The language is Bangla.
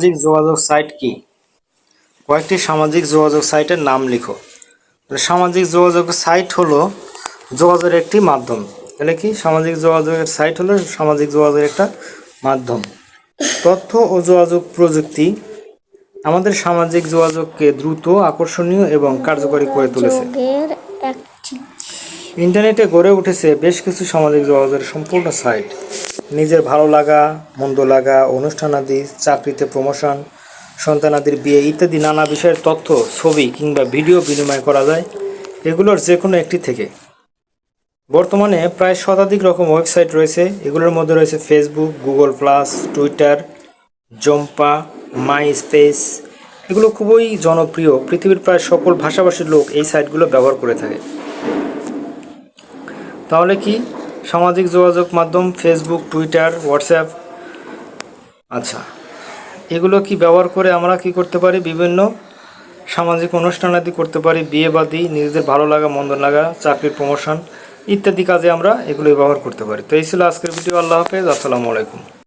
সামাজিক যোগাযোগ সাইট কি? কয়েকটি সামাজিক যোগাযোগ সাইটের নাম লিখো। সামাজিক যোগাযোগ সাইট হলো যোগাযোগের একটি মাধ্যম। তাহলে কি? সামাজিক যোগাযোগের সাইট হলো সামাজিক যোগাযোগের একটা মাধ্যম। তথ্য ও যোগাযোগ প্রযুক্তি আমাদের সামাজিক যোগাযোগকে দ্রুত আকর্ষণীয় এবং কার্যকরী করে তুলেছে। ইন্টারনেটে গড়ে উঠেছে বেশ কিছু সামাজিক যোগাযোগের সম্পূর্ণ সাইট। নিজের ভালো লাগা, মন্দ লাগা অনুষ্ঠানাদি চাকরিতে প্রমোশন সন্তানাদির বিয়ে ইত্যাদি নানা বিষয়ের তথ্য, ছবি কিংবা ভিডিও বিনিময় করা যায়, এগুলোর যে কোনো একটি থেকে। বর্তমানে প্রায় শতাধিক রকম ওয়েবসাইট রয়েছে, এগুলোর মধ্যে রয়েছে ফেসবুক গুগল প্লাস টুইটার জম্পা মাই স্পেস এগুলো খুবই জনপ্রিয়, পৃথিবীর প্রায় সকল ভাষাভাষীর লোক এই সাইটগুলো ব্যবহার করে থাকে। তাহলে কি? সামাজিক যোগাযোগ মাধ্যম ফেসবুক টুইটার হোয়াটসঅ্যাপ আচ্ছা এগুলো কি ব্যবহার করে আমরা কি করতে পারি? বিভিন্ন সামাজিক অনুষ্ঠান আদি করতে পারি, বিয়ে বাদি, নিজেদের ভালো লাগা, মন্দ লাগা, চাকরির প্রমোশন ইত্যাদি কাজে আমরা এগুলো ব্যবহার করতে পারি। তো এই ছিল আজকের ভিডিও। আল্লাহ হাফেজ। আসসালামু আলাইকুম।